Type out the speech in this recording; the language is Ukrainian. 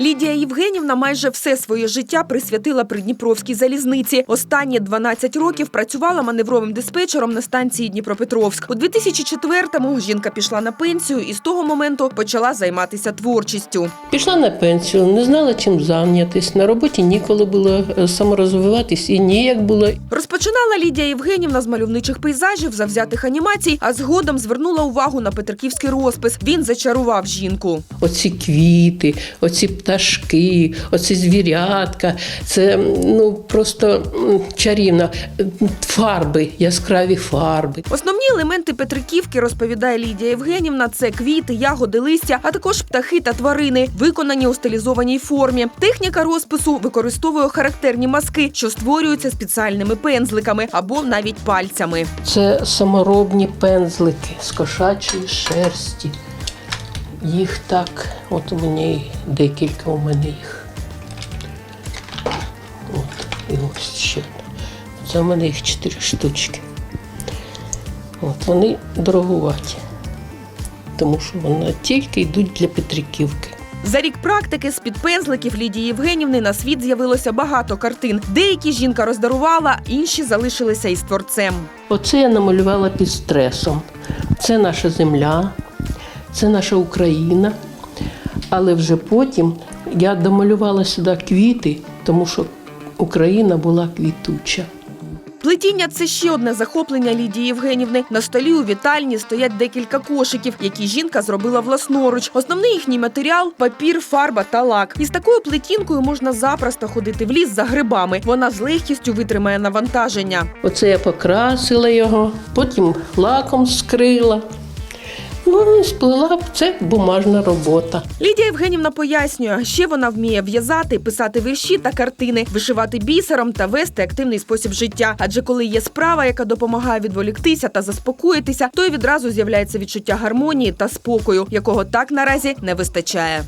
Лідія Євгенівна майже все своє життя присвятила Придніпровській залізниці. Останні 12 років працювала маневровим диспетчером на станції Дніпропетровськ. У 2004-му жінка пішла на пенсію і з того моменту почала займатися творчістю. Пішла на пенсію, не знала чим зайнятися. На роботі ніколи було е, саморозвиватись і ніяк було. Розпочинала Лідія Євгенівна з мальовничих пейзажів, завзятих анімацій, а згодом звернула увагу на петриківський розпис. Він зачарував жінку. Оці квіти, оці пташки, оці звірятка. Це ну просто чарівно. Фарби, яскраві фарби. Основні елементи Петриківки, розповідає Лідія Євгенівна, це квіти, ягоди, листя, а також птахи та тварини, виконані у стилізованій формі. Техніка розпису використовує характерні маски, що створюються спеціальними пензликами або навіть пальцями. Це саморобні пензлики з кошачої шерсті. Їх так, от у мене декілька у мене їх. От, і ось ще. Це у мене їх чотири штучки. От вони дорогуваті, тому що вони тільки йдуть для Петриківки. За рік практики з-під пензликів Лідії Євгенівни на світ з'явилося багато картин. Деякі жінка роздарувала, інші залишилися із творцем. Оце я намалювала під стресом. Це наша земля, це наша Україна. Але вже потім я домалювала сюди квіти, тому що Україна була квітуча. Плетіння це ще одне захоплення Лідії Євгенівни. На столі у вітальні стоять декілька кошиків, які жінка зробила власноруч. Основний їхній матеріал папір, фарба та лак. Із такою плетінкою можна запросто ходити в ліс за грибами. Вона з легкістю витримає навантаження. Оце я покрасила його, потім лаком скрила. Ну і сплила це бумажна робота. Лідія Євгенівна пояснює, ще вона вміє в'язати, писати вірші та картини, вишивати бісером та вести активний спосіб життя. Адже коли є справа, яка допомагає відволіктися та заспокоїтися, то й відразу з'являється відчуття гармонії та спокою, якого так наразі не вистачає.